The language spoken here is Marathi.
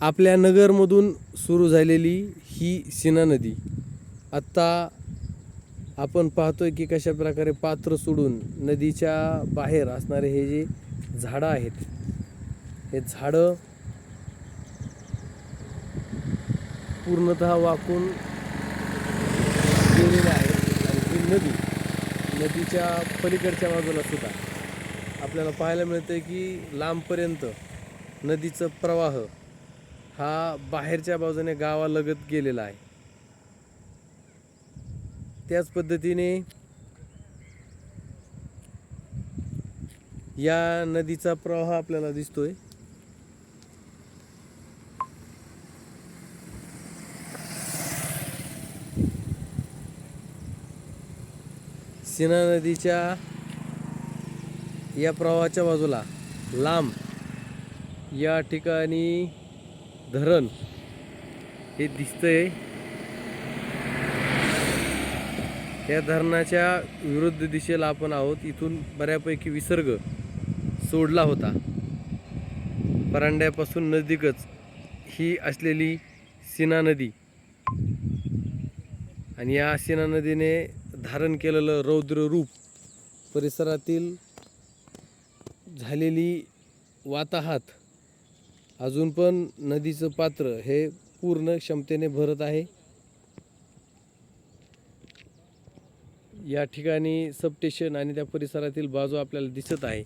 आपल्या नगरमधून सुरू झालेली ही सीना नदी. आत्ता आपण पाहतोय की कशा प्रकारे पात्र सोडून नदीच्या बाहेर असणारे हे जे झाडं आहेत हे झाडं पूर्णतः वाकून गेलेले आहेत. आणि ही नदी नदीच्या पलीकडच्या बाजूला सुद्धा आपल्याला पाहायला मिळतं की लांबपर्यंत नदीचं प्रवाह हा बाहेरच्या बाजूने गावालगत गेलेला आहे. त्याच पद्धतीने या नदीचा प्रवाह आपल्याला दिसतोय. सीना नदीच्या या प्रवाहाच्या बाजूला लांब या ठिकाणी धरण हे दिसतंय. या धरणाच्या विरुद्ध दिशेला आपण आहोत. इथून बऱ्यापैकी विसर्ग सोडला होता. परांड्यापासून नजदीकच ही असलेली सीना नदी. आणि या सीना नदीने धारण केलेलं रौद्र रूप परिसरातील झालेली वाताहात अजून पण नदीचं पात्र हे पूर्ण क्षमतेने भरत आहे. या ठिकाणी सबस्टेशन आणि त्या परिसरातील बाजू आपल्याला दिसत आहे.